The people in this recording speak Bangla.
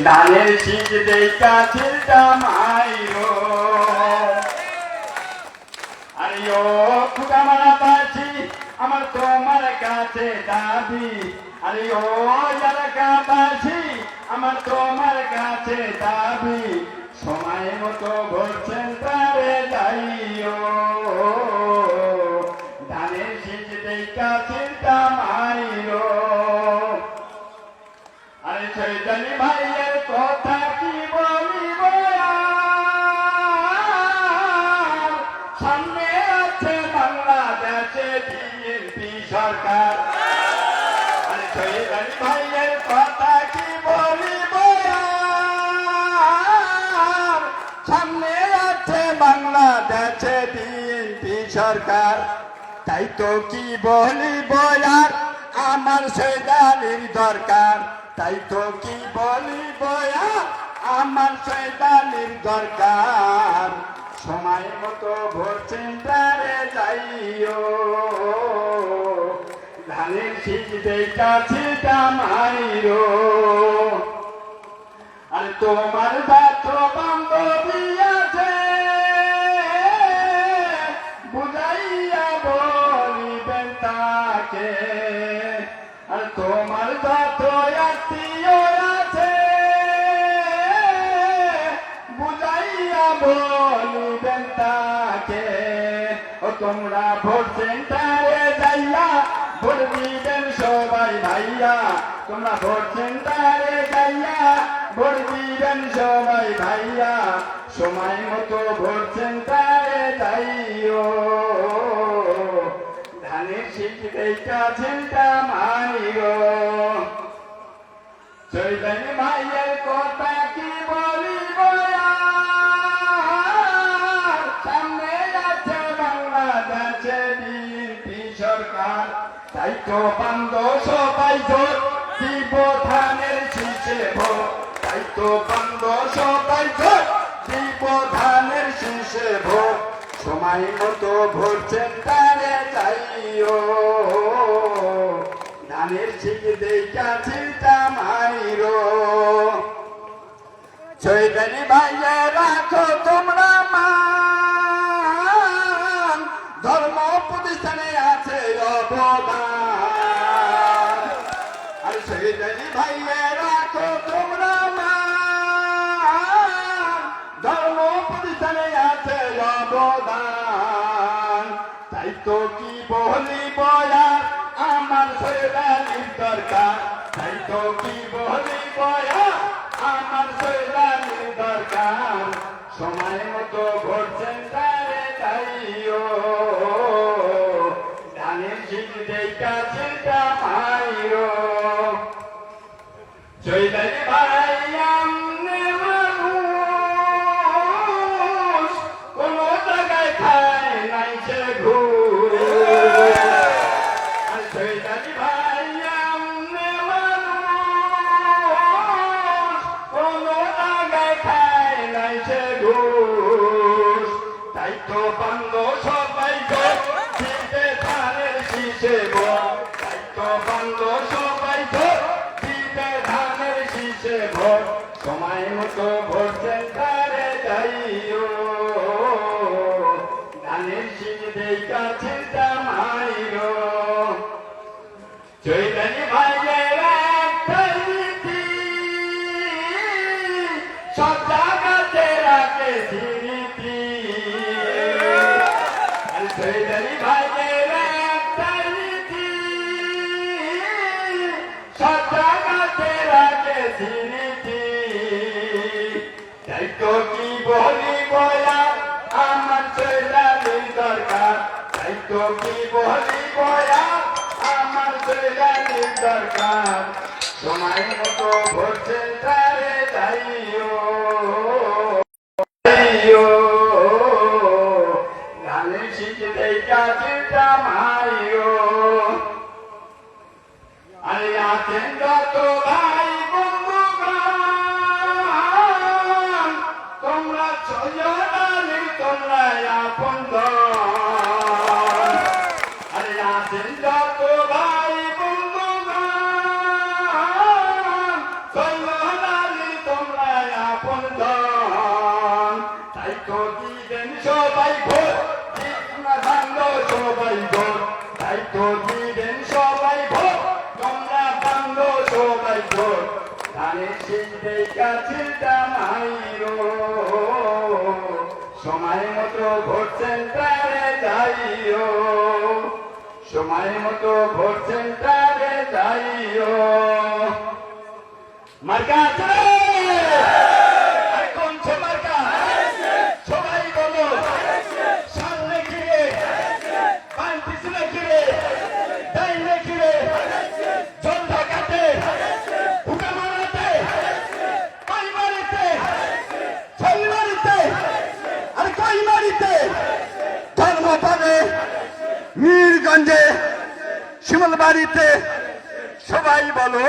ধানের শীত দেখা ছিলটা মাইরো আরে ও খুদা মারা পাচ্ছি আমার তোমার কাছে দাবি। আরে ও এলাকাবাসী আমার তোমার কাছে দাবি। সময় মতো বলছেন তারে যাইও ধানের শীত দেখা চিন্তা মাইরো আরে চৈতন্য ভাইয়ের সরকার। ভাইয়ের কথা কি বলিব? সামনে আছে বাংলাদেশে বিএনপি সরকার। তাই তো কি বলিব আর? আমার সেদানির দরকার। তাই তো কি বলিব আর? আমার সেদানির দরকার। সময় মতো ভোর চিন্তারে যাইও। শীত দেখা ছিটা মাইরো আর তোমার বাত বান্ধবী আছে বুঝাইয়া বলিবেন তাকে। আর তোমার বাত আত্মীয় আছে, বুঝাইয়া বলিবেন তাকে। ও তোমরা ভোট সেন্টারে যাইয়া ভোট দিবেন সবাই ভাইয়া, তোমরা ভোট সেন্টারে যাইয়া ভোট দিবেন সবাই ভাইয়া। সময় মতো ভোট সেন্টারে যাইও। ধানের শীত দেখা চিন্তা মানিও। চৈতন্য মাইয়ের বান্ধ সবাই জোর দিব শীষে তাই তো বান্ধ সবাই জোর ধানের শীষে ভোট সময় মতো ভোট সেন্টারে যাইও। ধানের ঠিক দেখা চিন্তা মাইরো। চৈতন্য ভাইয়ে রাখো তোমরা মান। ধর্ম প্রতিষ্ঠানে আছে অবদান। তো কি বলিব আর আমার শৈলানির দরকার তাই তো কি বলিব আর আমার শৈলানির দরকার সময় তো বন্ধ সবাই গো ধানের শীষে ভোট তাই তো বন্ধ সবাই গো সময় মতো ভোট সেন্টারে যাইও। ধানের শীষ দেখা চিন্তা মাইরো। চৈতন্য ভাইয়ের তাই তো কি বলি বয়া? আমার চৈতালির দরকার। সময় মতো ভোট সেন্টারে যাইও ধানের শীত দেখা মাইও। আরে আছেন যত ভাই। চিন্তা তো ভাই বন্ধু তোমরা আপন তাই তো দিবেন সবাই ভোট। সবাই ভোট। তাই তো দিবেন সবাই ভোট। তোমরা বান্ধ সবাই ভোট। ধানে চিন্তে কাছে সময় মতো ভোট মতো ভোট সেন্টারে যাইও মার্কা আছে? সবাই বলো। সামনে ঘিরে পান পিছনে ঘিরে ডাইনে শিমলবাড়িতে সবাই বলো।